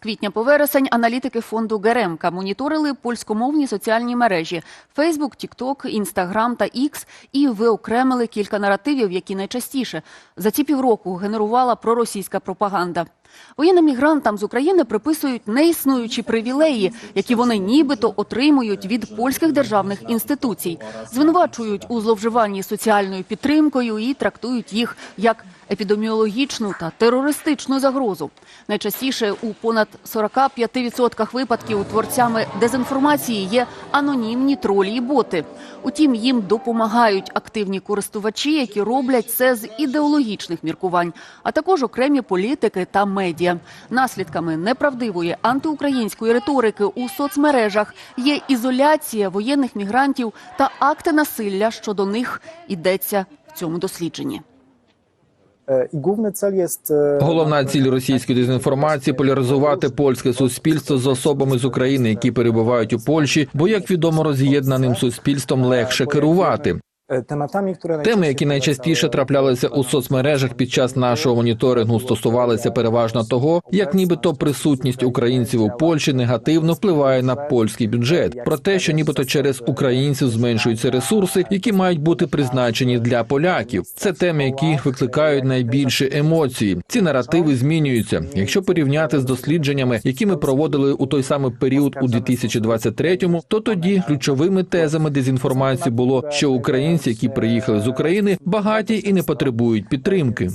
Квітня по вересень аналітики фонду Геремка моніторили польськомовні соціальні мережі Facebook, TikTok, Instagram та X і виокремили кілька наративів, які найчастіше за ці півроку генерувала проросійська пропаганда. Воєнним мігрантам з України приписують неіснуючі привілеї, які вони нібито отримують від польських державних інституцій, звинувачують у зловживанні соціальною підтримкою і трактують їх як епідеміологічну та терористичну загрозу. Найчастіше у понад 45% випадків творцями дезінформації є анонімні тролі і боти. Утім, їм допомагають активні користувачі, які роблять це з ідеологічних міркувань, а також окремі політики та медіа. Наслідками неправдивої антиукраїнської риторики у соцмережах є ізоляція воєнних мігрантів та акти насилля щодо них йдеться в цьому дослідженні. E, I ціль є e, Головна ціль російської дезінформації поляризувати польське суспільство з особами з України, які перебувають у Польщі, бо як відомо, роз'єднаним суспільством легше керувати. Które Теми, які найчастіше траплялися у соцмережах під час нашого моніторингу, стосувалися переважно того, як нібито присутність українців у Польщі негативно впливає на польський бюджет, про те, що нібито через українців зменшуються ресурси, які мають бути призначені для поляків. Це теми, які викликають найбільші емоції. Ці наративи змінюються. Якщо порівняти з дослідженнями, які ми проводили у той самий період у 2023-му, то тоді ключовими тезами дезінформації було, що українці, які приїхали з України, багаті і не потребують підтримки.